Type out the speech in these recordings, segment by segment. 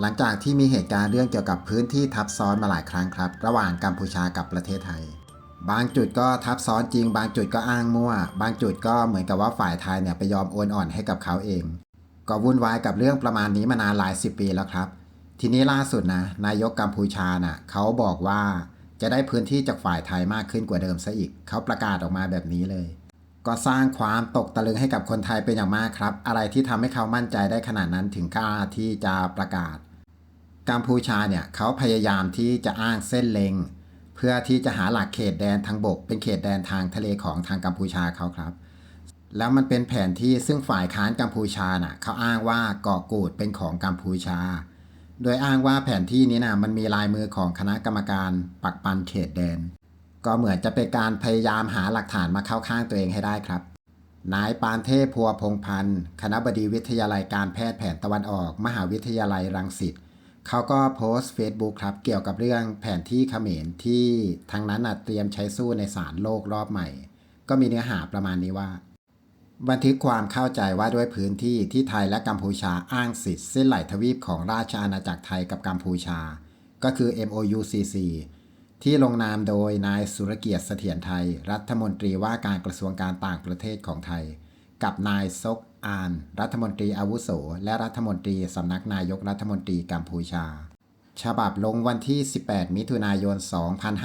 หลังจากที่มีเหตุการณ์เรื่องเกี่ยวกับพื้นที่ทับซ้อนมาหลายครั้งครับ ระหว่างกัมพูชากับประเทศไทย บางจุดก็ทับซ้อนจริง บางจุดก็อ้างมั่ว บางจุดก็เหมือนกับว่าฝ่ายไทยเนี่ยไปยอมโอนอ่อนให้กับเขาเอง ก็วุ่นวายกับเรื่องประมาณนี้มานานหลายสิบปีแล้วครับ ทีนี้ล่าสุดนะนายกกัมพูชาน่ะเขาบอกว่าจะได้พื้นที่จากฝ่ายไทยมากขึ้นกว่าเดิมซะอีก เขาประกาศออกมาแบบนี้เลย ก็สร้างความตกตะลึงให้กับคนไทยเป็นอย่างมากครับ อะไรที่ทำให้เขามั่นใจได้ขนาดนั้นถึงกล้าที่จะประกาศ กัมพูชาเนี่ยเขาพยายามที่จะอ้างเส้นเลงเพื่อที่จะหาหลักเขตแดนทางบก เป็นเขตแดนทางทะเลของทางกัมพูชาเขาครับ แล้วมันเป็นแผนที่ซึ่งฝ่ายค้านกัมพูชาน่ะเขาอ้างว่าเกาะกูดเป็นของกัมพูชา โดยอ้างว่าแผนที่นี้นะมันมีลายมือของคณะกรรมการปักปันเขตแดน ก็เหมือนจะเป็นการพยายามหาหลักฐานมาเข้าข้างตัวเองให้ได้ครับนายปานเทพพัวพงพันธ์ คณะบดีวิทยาลัยการแพทย์แผนตะวันออก มหาวิทยาลัยรังสิต เขาก็โพสต์ Facebook ครับ เกี่ยวกับเรื่องแผนที่เขมรที่ทางนั้นเตรียมใช้สู้ในศาลโลกรอบใหม่ ก็มีเนื้อหาประมาณนี้ว่า บันทึกความเข้าใจว่าด้วยพื้นที่ที่ไทยและกัมพูชาอ้างสิทธิ์เส้นไหลทวีปของราชอาณาจักรไทยกับกัมพูชา ก็คือ MOUCC ที่ลงนามโดยนายสุรเกียรติเสถียรไทย รัฐมนตรีว่าการกระทรวงการต่างประเทศของไทย กับนายซกอาน รัฐมนตรีอาวุโส และรัฐมนตรีสำนักนายกรัฐมนตรีกัมพูชา ฉบับลงวันที่ 18 มิถุนายน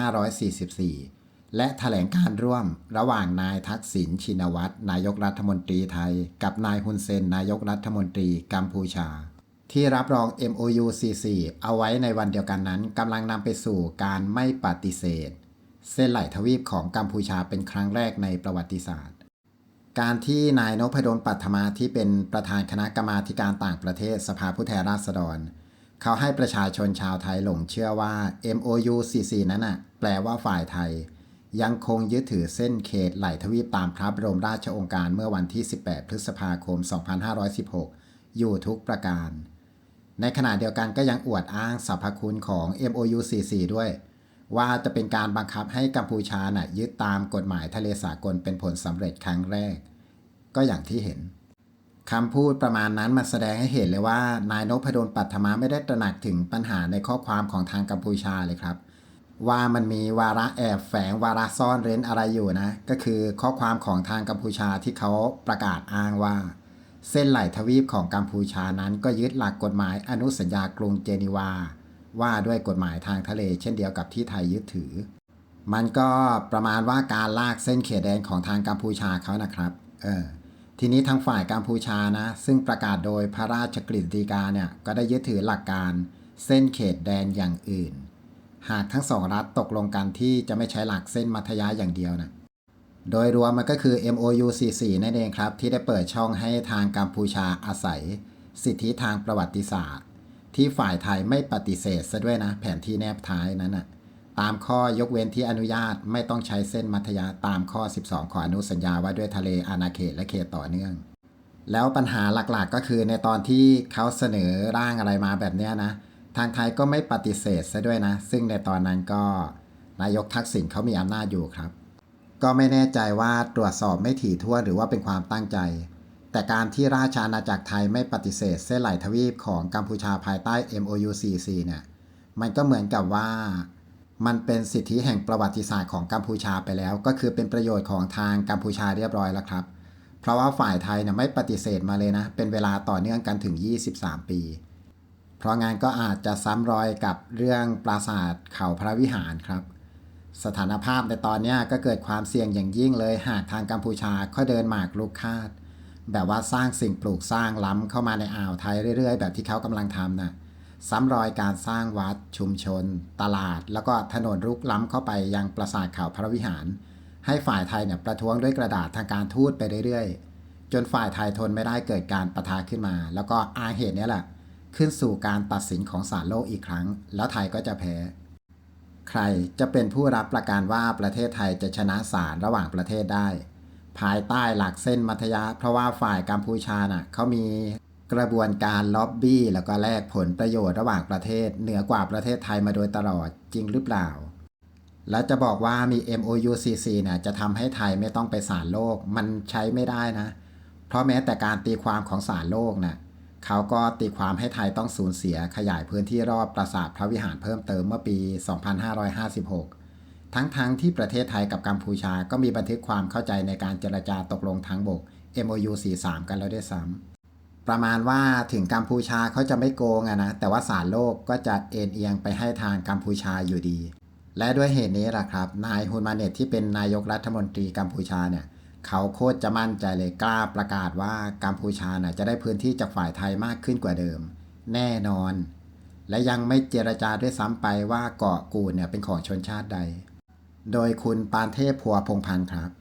2544 และแถลงการร่วมระหว่างนายทักษิณชินวัตรนายกรัฐมนตรีไทย กับนายฮุนเซน นายกรัฐมนตรีกัมพูชา ที่รับรอง MOU CC เอาไว้ในวันเดียวกันนั้นกำลังนำไปสู่การไม่ปฏิเสธ เส้นไหลทวีปของกัมพูชาเป็นครั้งแรกในประวัติศาสตร์ การที่นายนพดลปัทมาที่เป็นประธานคณะกรรมาการต่างประเทศสภาผู้แทนราษฎร เขาให้ประชาชนชาวไทยหลงเชื่อว่า MOU CC นั้นน่ะแปลว่าฝ่ายไทย ยังคงยึดถือเส้นเขตไหลทวีปตามพระบรมราชโองการเมื่อวันที่ 18 พฤษภาคม 2516 อยู่ทุกประการ ในขณะเดียวกันก็ยังอวดอ้างสรรพคุณของ MOU CC ด้วย ว่าจะเป็นการบังคับให้กัมพูชาน่ะยึดตามกฎหมายทะเลสากลเป็นผลสำเร็จครั้งแรก ก็อย่างที่เห็นคำพูดประมาณนั้นมันแสดงให้เห็นเลยว่า นายนพดลปัทมาไม่ได้ตระหนักถึงปัญหาในข้อความของทางกัมพูชาเลยครับ ว่ามันมีวาระแอบแฝงวาระซ่อนเร้นอะไรอยู่นะ ก็คือข้อความของทางกัมพูชาที่เขาประกาศอ้างว่า เส้นไหลทวีปของกัมพูชานั้นก็ยึดหลักกฎหมายอนุสัญญากรุงเจนีวา ว่าด้วยกฎหมายทางทะเล เช่นเดียวกับที่ไทยยึดถือ มันก็ประมาณว่าการลากเส้นเขตแดนของทางกัมพูชาเขานะครับ เออ ทีนี้ทางฝ่ายกัมพูชานะ ซึ่งประกาศโดยพระราชกฤษฎีกาเนี่ย ก็ได้ยึดถือหลักการเส้นเขตแดนอย่างอื่น หากทั้งสองรัฐตกลงกันที่จะไม่ใช้หลักเส้นมัธยะอย่างเดียวนะโดยรวมมันก็คือ MOU 44นั่นเองครับ ที่ได้เปิดช่องให้ทางกัมพูชาอาศัย สิทธิทางประวัติศาสตร์ ที่ฝ่ายไทยไม่ปฏิเสธซะด้วยนะ แผนที่แนบท้ายนั้นนะตามข้อยกเว้นที่อนุญาตไม่ต้องใช้เส้นมัธยะตามข้อ 12 ของอนุสัญญาว่าด้วยทะเลอาณาเขตและเขตต่อเนื่อง แล้วปัญหาหลักๆก็คือในตอนที่เขาเสนอร่างอะไรมาแบบนี้นะ ทางไทยก็ไม่ปฏิเสธซะด้วยนะ ซึ่งในตอนนั้นก็นายกทักษิณเขามีอำนาจอยู่ครับ ก็ไม่แน่ใจว่าตรวจสอบไม่ถี่ถ้วนหรือว่าเป็นความตั้งใจ แต่การที่ราชอาณาจักรไทยไม่ปฏิเสธเส้นไหลทวีปของกัมพูชาภายใต้ MOU CC เนี่ย มันก็เหมือนกับว่า มันเป็นสิทธิแห่งประวัติศาสตร์ของกัมพูชาไปแล้ว ก็คือเป็นประโยชน์ของทางกัมพูชาเรียบร้อยแล้วครับ เพราะว่าฝ่ายไทยเนี่ยไม่ปฏิเสธมาเลยนะ เป็นเวลาต่อเนื่องกันถึง 23 ปี เพราะงานก็อาจจะซ้ำรอยกับเรื่องปราสาทเขาพระวิหารครับสถานภาพในตอนนี้ก็เกิดความเสี่ยงอย่างยิ่งเลยหากทางกัมพูชาค่อยเดินหมากลุกคาด แบบว่าสร้างสิ่งปลูกสร้างล้ำเข้ามาในอ่าวไทยเรื่อยๆ แบบที่เขากำลังทำนะซ้ำรอยการสร้างวัดชุมชน ตลาด แล้วก็ถนนรุกล้ำเข้าไปยังปราสาทเขาพระวิหาร ให้ฝ่ายไทยเนี่ยประท้วงด้วยกระดาษทางการทูตไปเรื่อยๆ จนฝ่ายไทยทนไม่ได้เกิดการประทะขึ้นมา แล้วก็อาเหตุนี้แหละขึ้นสู่การตัดสินของศาลโลกอีกครั้ง แล้วไทยก็จะแพ้ ใครจะเป็นผู้รับประกันว่าประเทศไทยจะชนะศาลระหว่างประเทศได้ ภายใต้หลักเส้นมัธยะ เพราะว่าฝ่ายกัมพูชาน่ะเขามีกระบวนการล็อบบี้ แล้วก็แลกผลประโยชน์ระหว่างประเทศ เหนือกว่าประเทศไทยมาโดยตลอดจริงหรือเปล่า และจะบอกว่ามี MOU CC เนี่ยจะทำให้ไทยไม่ต้องไปศาลโลกมันใช้ไม่ได้นะ เพราะแม้แต่การตีความของศาลโลกน่ะเขาก็ตีความให้ไทยต้องสูญเสียขยายพื้นที่รอบปราสาทพระวิหารเพิ่มเติมเมื่อปี 2556 ทั้งๆทที่ประเทศไทยกับกัมพูชาก็มีบันทึกความเข้าใจในการเจรจาตกลงทางบก MOU 43 กันแล้วด้วยซ้ำประมาณว่าถึงกัมพูชาเขาจะไม่โกงอะนะ แต่ว่าสารโลกก็จะเอ็นเอียงไปให้ทางกัมพูชาอยู่ดี และด้วยเหตุนี้แหละครับ นายฮุนมาเนตที่เป็นนายกรัฐมนตรีกัมพูชาเนี่ยเขาโคตรจะมั่นใจเลยกล้าประกาศว่ากัมพูชาน่ะจะได้พื้นที่จากฝ่ายไทยมากขึ้นกว่าเดิม แน่นอน และยังไม่เจรจาด้วยซ้ำไปว่าเกาะกูดเนี่ยเป็นของชนชาติใด โดยคุณปานเทพพัวพงพันธ์ครับ